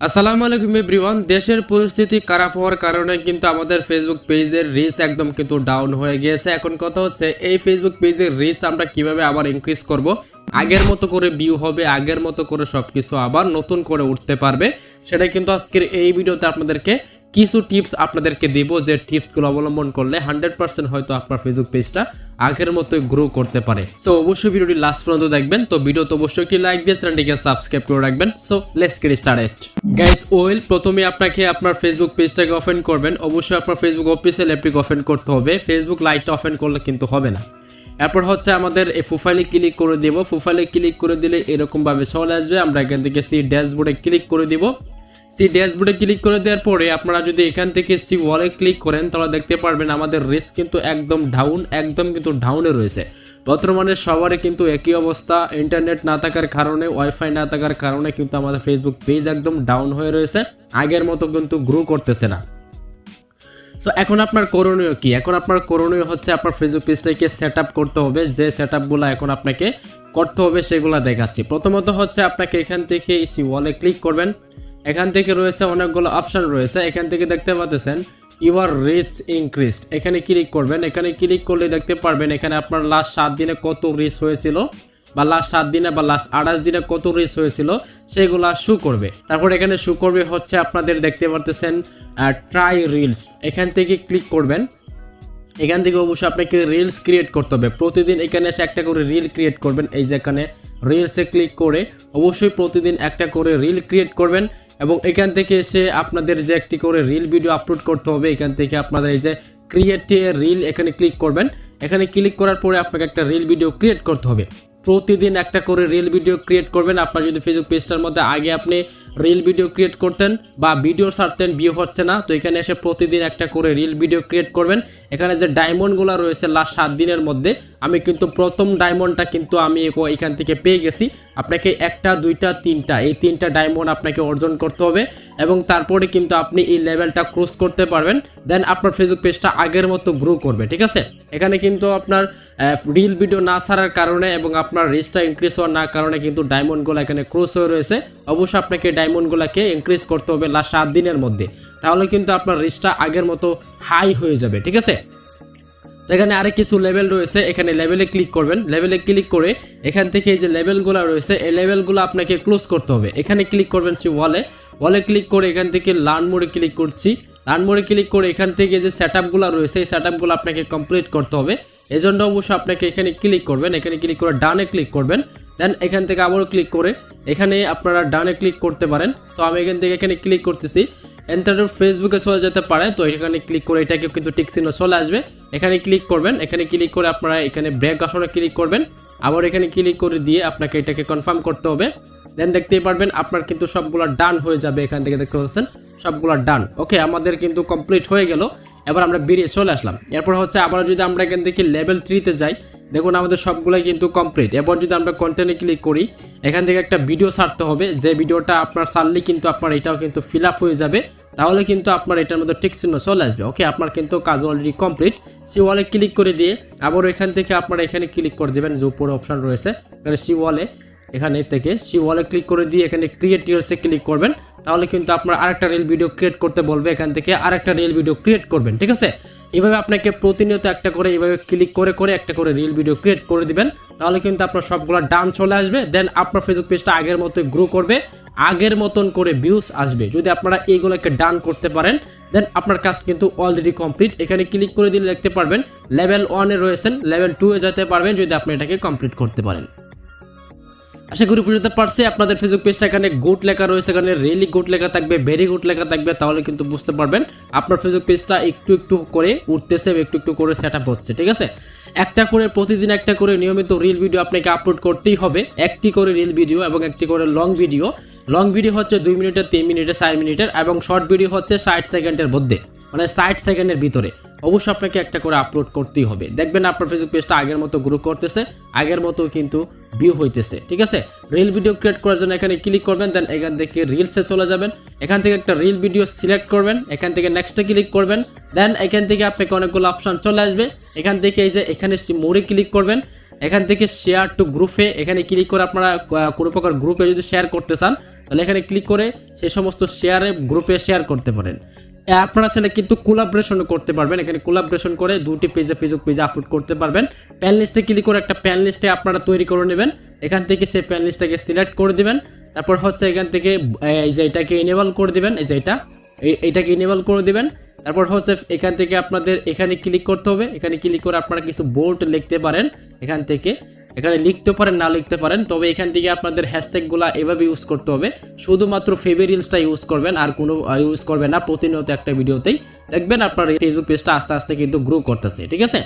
আসসালামু আলাইকুম এভরিওয়ান। দেশের পরিস্থিতি খারাপ হওয়ার কারণে কিন্তু আমাদের ফেসবুক পেজের রিচ একদম কিন্তু ডাউন হয়ে গিয়েছে। এখন কথা হচ্ছে, এই ফেসবুক পেজের রিচ আমরা কীভাবে আবার ইনক্রিজ করব? আগের মতো করে ভিউ হবে, আগের মতো করে সবকিছু আবার নতুন করে উঠতে পারবে। সেটা কিন্তু আজকের এই ভিডিওতে আপনাদেরকে কিছু টিপস আপনাদেরকে দিব যে টিপসগুলো অবলম্বন করলে হান্ড্রেড পার্সেন্ট হয়তো আপনার ফেসবুক পেজটা আগের মতোই গ্রো করতে পারে। সো অবশ্যই ভিডিওটি লাস্ট পর্যন্ত দেখবেন। তো ভিডিও তো অবশ্যই একটি লাইক দিয়ে চ্যানেলটিকে সাবস্ক্রাইব করে রাখবেন। So let's get started guys well প্রথমে আপনাকে আপনার ফেসবুক পেজটাকে ওপেন করবেন। অবশ্যই আপনার ফেসবুক অফিসিয়াল অ্যাপটিকে ওপেন করতে হবে। ফেসবুক লাইটটা ওপেন করলে কিন্তু হবে না। এরপর হচ্ছে আমাদের এই প্রোফাইলে ক্লিক করে দিব। প্রোফাইলে ক্লিক করে দিলে এরকম ভাবে চলে আসবে। আমরা এখান থেকে সি ড্যাশবোর্ডে ক্লিক করে দিব। সি ড্যাশবোর্ডে ক্লিক করে দেওয়ার পরে আপনারা যদি এখান থেকে সি ওয়ালে ক্লিক করেন, তাহলে দেখতে পারবেন আমাদের রিস্ক কিন্তু একদম ডাউন একদম কিন্তু ডাউনে রয়েছে। বর্তমানে সবারই কিন্তু একই অবস্থা ইন্টারনেট না থাকার কারণে ওয়াইফাই না থাকার কারণে কিন্তু আমাদের ফেসবুক পেজ একদম ডাউন হয়ে রয়েছে, আগের মতো কিন্তু গ্রো করতেছে না। সো এখন আপনার করণীয় কি? এখন আপনার করণীয় হচ্ছে আপনার ফেসবুক পেজটাকে সেট করতে হবে, যে সেট এখন আপনাকে করতে হবে, সেগুলো দেখাচ্ছি। প্রথমত হচ্ছে আপনাকে এখান থেকে সি ওয়ালে ক্লিক করবেন। এখান থেকে রয়েছে অনেকগুলো অপশন রয়েছে। এখান থেকে দেখতে পাচ্ছেন ইউর রিচ ইনক্রিজড এখানে ক্লিক করবেন। এখানে ক্লিক করলে দেখতে পারবেন, এখানে আপনার লাস্ট সাত দিনে কত রিচ হয়েছিল বা লাস্ট সাত দিনে বা লাস্ট আঠাশ দিনে কত রিচ হয়েছিল, সেগুলা শু করবে। তারপর এখানে শু করবে হচ্ছে আপনাদের দেখতে পারতেছেন ট্রাই রিলস এখান থেকে ক্লিক করবেন। এখান থেকে অবশ্যই আপনাকে রিলস ক্রিয়েট করতে হবে। প্রতিদিন এখানে এসে একটা করে রিল ক্রিয়েট করবেন। এই যে এখানে রিলসে ক্লিক করে অবশ্যই প্রতিদিন একটা করে রিল ক্রিয়েট করবেন। এবং এখান থেকে এসে আপনাদের যে একটি করে রিল ভিডিও আপলোড করতে হবে, এখান থেকে আপনাদের এই যে ক্রিয়েট রিল এখানে ক্লিক করবেন। এখানে ক্লিক করার পরে আপনাকে একটা রিল ভিডিও ক্রিয়েট করতে হবে। প্রতিদিন একটা করে রিল ভিডিও ক্রিয়েট করবেন। আপনার যদি ফেসবুক পেজটার মধ্যে আগে আপনি রিল ভিডিও ক্রিয়েট করতেন বা ভিডিও ছাড়তেন ভিউ হচ্ছে না। তো এখানে এসে প্রতিদিন একটা করে রিল ভিডিও ক্রিয়েট করবেন। এখানে যে ডায়মন্ডগুলো রয়েছে লাস্ট সাত দিনের মধ্যে, আমি কিন্তু প্রথম ডায়মন্ডটা কিন্তু আমি এখান থেকে পেয়ে গেছি। আপনাকে একটা, দুইটা, তিনটা, এই তিনটা ডায়মন্ড আপনাকে অর্জন করতে হবে এবং তারপরে কিন্তু আপনি এই লেভেলটা ক্রস করতে পারবেন। দেন আপনার ফেসবুক পেজটা আগের মতো গ্রো করবে, ঠিক আছে? এখানে কিন্তু আপনার রিল ভিডিও না ছাড়ার কারণে এবং আপনার রিচটা ইনক্রিজ হওয়ার না কারণে কিন্তু ডায়মন্ডগুলো এখানে ক্রস হয়ে রয়েছে। অবশ্যই আপনাকে ডায়মন্ডগুলোকে ইনক্রিজ করতে হবে লাস্ট সাত দিনের মধ্যে। তাহলে কিন্তু আপনার রিচটা আগের মতো হাই হয়ে যাবে, ঠিক আছে? এখানে আরেক কিছু লেভেল রয়েছে, এখানে লেভেলে ক্লিক করবেন। লেভেলে ক্লিক করে এখান থেকে এই যে লেভেলগুলো রয়েছে, এই লেভেলগুলো আপনাকে ক্লোজ করতে হবে। এখানে ক্লিক করবেন সে ওয়ালে ওয়ালে ক্লিক করে এখান থেকে লার্ন মোডে ক্লিক করছি। লার্ন মোডে ক্লিক করে এখান থেকে যে সেট আপগুলো রয়েছে, এই সেট আপগুলো আপনাকে কমপ্লিট করতে হবে। এই জন্য অবশ্যই আপনাকে এখানে ক্লিক করবেন, এখানে ক্লিক করে ডানে ক্লিক করবেন। দেন এখান থেকে আবারও ক্লিক করে এখানে আপনারা ডানে ক্লিক করতে পারেন। সো আমি এখান থেকে এখানে ক্লিক করতেছি। এন্টারনেট ফেসবুকে চলে যেতে পারে। তো এখানে ক্লিক করে এটাকে কিন্তু টিক চিহ্ন চলে আসবে। এখানে ক্লিক করবেন। এখানে ক্লিক করে আপনারা এখানে ব্রেক আসনে ক্লিক করবেন। আবার এখানে ক্লিক করে দিয়ে আপনাকে এটাকে কনফার্ম করতে হবে। দেন দেখতেই পারবেন, আপনার কিন্তু সবগুলো ডান হয়ে যাবে এখান থেকে দেখতে পাচ্ছেন। সবগুলো ডান ওকে আমাদের কিন্তু কমপ্লিট হয়ে গেল। এবার আমরা বেরিয়ে চলে আসলাম। এরপর হচ্ছে আবার যদি আমরা এখান থেকে লেভেল থ্রিতে যাই দেখুন, আমাদের সবগুলোই কিন্তু কমপ্লিট এবার যদি আমরা কন্টেন্টে ক্লিক করি, এখান থেকে একটা ভিডিও ছাড়তে হবে। যে ভিডিওটা আপনার ছাড়লে কিন্তু আপনার এটাও কিন্তু ফিল হয়ে যাবে। তাহলে কিন্তু আপনার এটার মধ্যে টিক চিহ্ন চলে আসবে। ওকে আপনার কিন্তু কাজ অলরেডি কমপ্লিট সি ওয়ালে ক্লিক করে দিয়ে আবার এখান থেকে আপনারা এখানে ক্লিক করে দেবেন, যে উপরে অপশন রয়েছে। এখানে সি ওয়ালে এখানে থেকে সি ওয়ালে ক্লিক করে দিয়ে এখানে ক্রিয়েট ইয়ার্সে ক্লিক করবেন। তাহলে কিন্তু আপনার আরেকটা রিল ভিডিও ক্রিয়েট করতে বলবে। এখান থেকে আরেকটা রিল ভিডিও ক্রিয়েট করবেন। ঠিক আছে? এভাবে আপনাকে প্রতিনিয়ত একটা করে, এভাবে ক্লিক করে করে একটা করে রিল ভিডিও ক্রিয়েট করে দিবেন। তাহলে কিন্তু আপনার সবগুলো ডান চলে আসবে। দেন আপনার ফেসবুক পেজটা আগের মতো গ্রো করবে। আগের মতন করে ভিউজ আসবে। যদি আপনারা এইগুলোকে ডান করতে পারেন দেন আপনার কাজ কিন্তু অলরেডি কমপ্লিট এখানে ক্লিক করে দিলে দেখতে পারবেন লেভেল ওয়ানে রয়েছেন লেভেল টু এ যেতে পারবেন যদি আপনি এটাকে কমপ্লিট করতে পারেন। আশা করি বুঝতে পারছি, আপনাদের ফেসবুক পেজটা এখানে গুড লেখা রয়েছে, এখানে রিয়েলি গুড লেখা থাকবে ভেরি গুড লেখা থাকবে, তাহলে কিন্তু বুঝতে পারবেন আপনার ফেসবুক পেজটা একটু একটু করে উঠতেছে একটু একটু করে সেট আপ হচ্ছে, ঠিক আছে? একটা করে প্রতিদিন একটা করে নিয়মিত রিল ভিডিও আপনাকে আপলোড করতেই হবে, একটি করে রিল ভিডিও এবং একটি করে লং ভিডিও লং ভিডিও হচ্ছে দুই মিনিটের তিন মিনিটের চার মিনিটের এবং শর্ট ভিডিও হচ্ছে ষাট সেকেন্ডের মধ্যে মানে ষাট সেকেন্ডের ভিতরে। অবশ্যই আপনাকে একটা করে আপলোড করতেই হবে। দেখবেন আপনার ফেসবুক পেজটা আগের মতো গ্রো করতেছে, আগের মতো কিন্তু ভিউ হইতেছে, ঠিক আছে? রিল ভিডিও ক্রিয়েট করার জন্য এখানে ক্লিক করবেন দেন এখান থেকে রিলসে চলে যাবেন। এখান থেকে একটা রিল ভিডিও সিলেক্ট করবেন, এখান থেকে নেক্সটে ক্লিক করবেন দেন এখান থেকে আপনাকে অনেকগুলো অপশন চলে আসবে। এখান থেকে এই যে এখানে মোড়ে ক্লিক করবেন, এখান থেকে শেয়ার টু গ্রুপে এখানে ক্লিক করে আপনারা কোনো প্রকার গ্রুপে যদি শেয়ার করতে চান, তাহলে এখানে ক্লিক করে সেই সমস্ত শেয়ারে গ্রুপে শেয়ার করতে পারেন। আপনারা সেটা কিন্তু কোলাবরেশন করতে পারবেন। এখানে কোলাবরেশন করে দুটি পেজে ফেসবুক পেজে আপলোড করতে পারবেন। প্যান লিস্টে ক্লিক করে একটা প্যান লিস্টে আপনারা তৈরি করে নেবেন। এখান থেকে সেই প্যান লিস্টটাকে সিলেক্ট করে দিবেন। তারপর হচ্ছে এখান থেকে এই যে এটাকে ইনেবল করে দিবেন। এই যে এটা এইটাকে ইনেবল করে দিবেন। তারপর হচ্ছে এখান থেকে আপনাদের এখানে ক্লিক করতে হবে। এখানে ক্লিক করে আপনারা কিছু বোল্ড লিখতে পারেন এখান থেকে। এখানে লিখতে পারেন, না লিখতে পারেন, তবে এখান থেকে আপনাদের হ্যাশট্যাগুলো এভাবে ইউজ করতে হবে। শুধুমাত্র ফেভারিলসটা ইউজ করবেন, আর কোনো ইউজ করবেন না, প্রতিনিয়ত একটা ভিডিওতেই। দেখবেন আপনার ফেসবুক পেজটা আস্তে আস্তে কিন্তু গ্রো করতেছে, ঠিক আছে?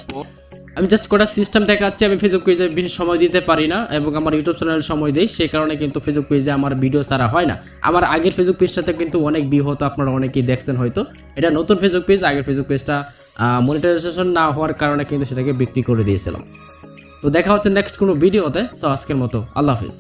আমি জাস্ট কটা সিস্টেম দেখাচ্ছি, আমি ফেসবুক পেজে বেশি সময় দিতে পারি না, এবং আমার ইউটিউব চ্যানেল সময় দিই সেই কারণে কিন্তু ফেসবুক পেজে আমার ভিডিও ছাড়া হয় না। আমার আগের ফেসবুক পেজটাতে কিন্তু অনেক ভিউ হতো, আপনারা অনেকেই দেখছেন হয়তো। এটা নতুন ফেসবুক পেজ আগের ফেসবুক পেজটা মনিটাইজেশন না হওয়ার কারণে কিন্তু সেটাকে বিক্রি করে দিয়েছিলাম। তো দেখা হচ্ছে নেক্সট কোনো ভিডিওতে। সো আজকের মতো। আল্লাহ হাফিজ।